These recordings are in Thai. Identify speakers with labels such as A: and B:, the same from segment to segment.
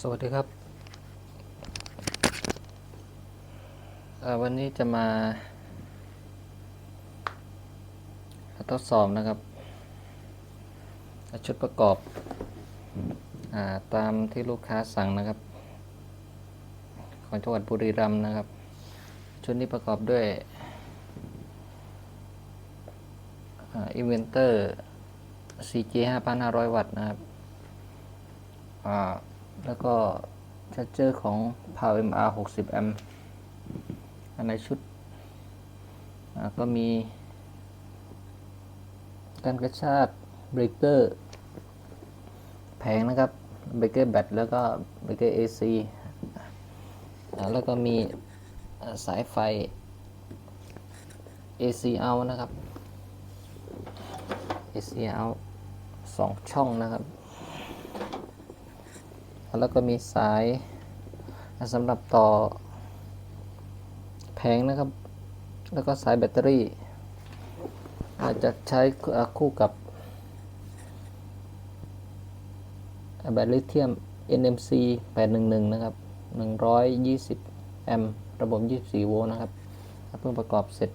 A: สวัสดีครับวันนี้จะมา ทดสอบนะครับ ชุดประกอบอาตามที่ลูกค้าสั่งนะครับ ของจังหวัดบุรีรัมย์นะครับ ชุดนี้ประกอบด้วยอินเวนเตอร์ CG 5,500 วัตต์นะครับ แล้วก็ชาร์จเจอร์ของ Power MR 60 แอมป์อันในชุด ก็มีการกระชากเบรกเกอร์แผงนะครับ เบรกเกอร์แบตแล้วก็เบรกเกอร์ AC อ่าแล้วก็มีสายไฟ AC out นะครับ AC out สองช่องนะครับ แล้วก็มีสายสำหรับต่อแผงนะครับ แล้วก็สายแบตเตอรี่ อาจจะใช้คู่กับแบตลิเธียม NMC 811 นะครับ 120 แอมป์ระบบ 24 โวลต์นะครับ เพิ่งประกอบเสร็จ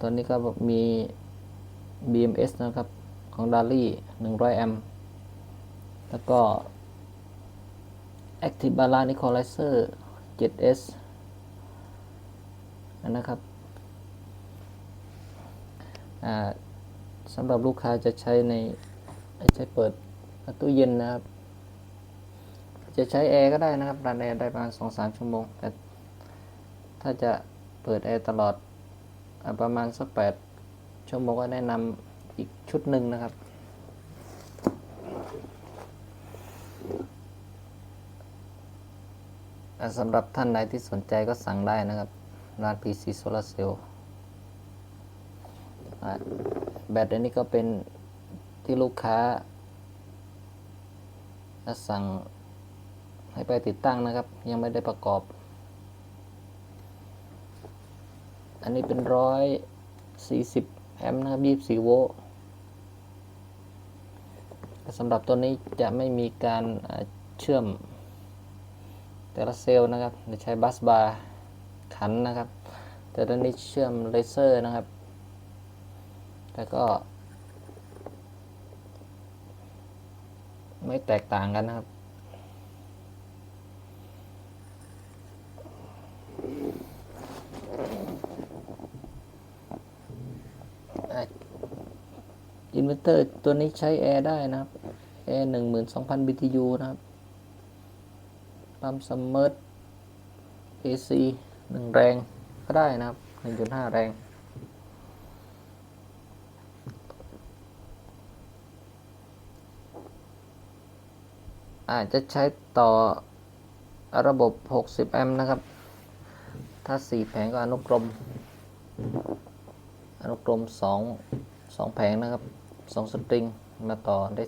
A: ตัวนี้ก็มี BMS นะครับ ของ d a l i 100 แอมป์ แล้วก็ Active Balance Equalizer 7S นะครับอ่าสำหรับลูกค้าจะใช้ในใช้เปิดตู้เย็นนะครับ จะใช้แอร์ก็ได้นะครับรันแอร์ได้ประมาณ2-3ชั่วโมง แต่ถ้าจะเปิดแอร์ตลอดประมาณสัก8ชั่วโมงก็แนะนำอีกชุดหนึ่งนะครับ อ่า สำหรับท่านใดที่สนใจก็สั่งได้นะครับ ร้าน PC Solar Cell แบตอันนี้ก็เป็นที่ลูกค้าสั่งให้ไปติดตั้งนะครับ ยังไม่ได้ประกอบ อันนี้เป็นร้อยสี่สิบแอมป์นะครับยี่สี่โวลต์สำหรับตัวนี้จะไม่มีการเชื่อม แต่ละเซลล์นะครับจะใช้บัสบาร์ขันนะครับ แต่ตัวนี้เชื่อมเลเซอร์นะครับแต่ก็ ไม่แตกต่างกันนะครับอินเวอร์เตอร์ตัวนี้ใช้แอร์ได้นะครับแอร์หนึ่งหมื่นสองพัน BTU นะครับ ปั๊มซัมเมอร์ AC หนึ่งแรงก็ได้นะครับ1.5แรง อาจจะใช้ต่อระบบ 60 แอมป์นะครับ ถ้า 4 แผงก็อนุกรม อนุกรม 2 2 แผงนะครับ 2 สตริง มาต่อได้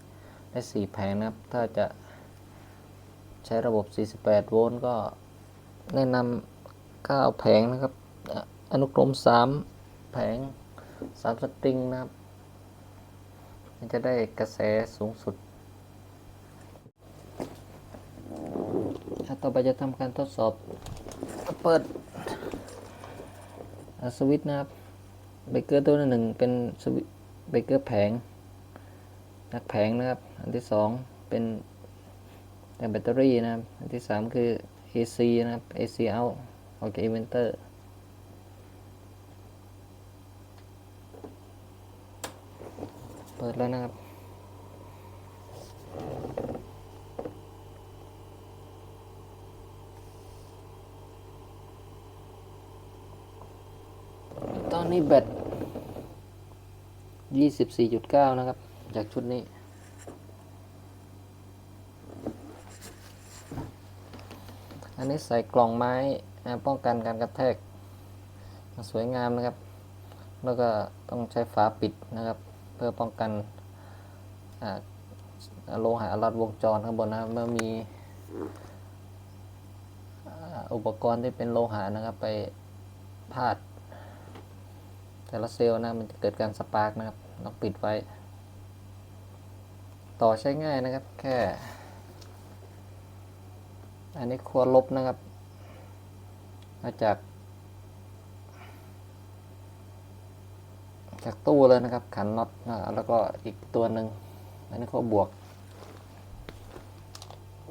A: 4 ได้ 4 แผงนะครับ ถ้าจะ ใช้ระบบ 48 โวลต์ก็แนะนำ9แผงนะครับ อนุกรม 3 แผง 3 สตริงนะครับมันจะได้กระแสสูงสุดอะต่อไปจะทำการทดสอบ เปิดสวิตช์นะครับ เบกเกอร์ตัวหนึ่งเป็นสวิตช์เบกเกอร์แผงนักแผงนะครับ อันที่สองเป็น แต่แบตเตอรี่นะครับ อันที่สามคือ AC นะครับ AC out ออกจากอินเวนเตอร์เปิดแล้วนะครับ ตอนนี้แบต 24.9 นะครับ จากชุดนี้ อันนี้ใส่กล่องไม้ป้องกันการกระแทก สวยงามนะครับ แล้วก็ต้องใช้ฝาปิดนะครับ เพื่อป้องกันอ่าโลหะรัดวงจรข้างบนนะครับเมื่อมีอุปกรณ์ที่เป็นโลหะนะครับ ไปพาด แต่ละเซลล์นะมันจะเกิดการสปาร์กนะครับต้องปิดไว้ ต่อใช้ง่ายนะครับแค่ อันนี้ขั้วลบนะครับ มาจาก จากตู้เลยนะครับ ขันน็อตนะแล้วก็อีกตัวหนึ่งอันนี้ขั้วบวก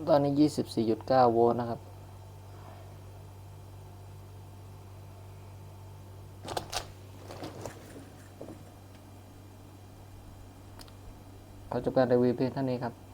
A: ตอนนี้ 24.9 โวลต์นะครับเขาจะเป็นรีวิวเพียงเท่านี้ครับ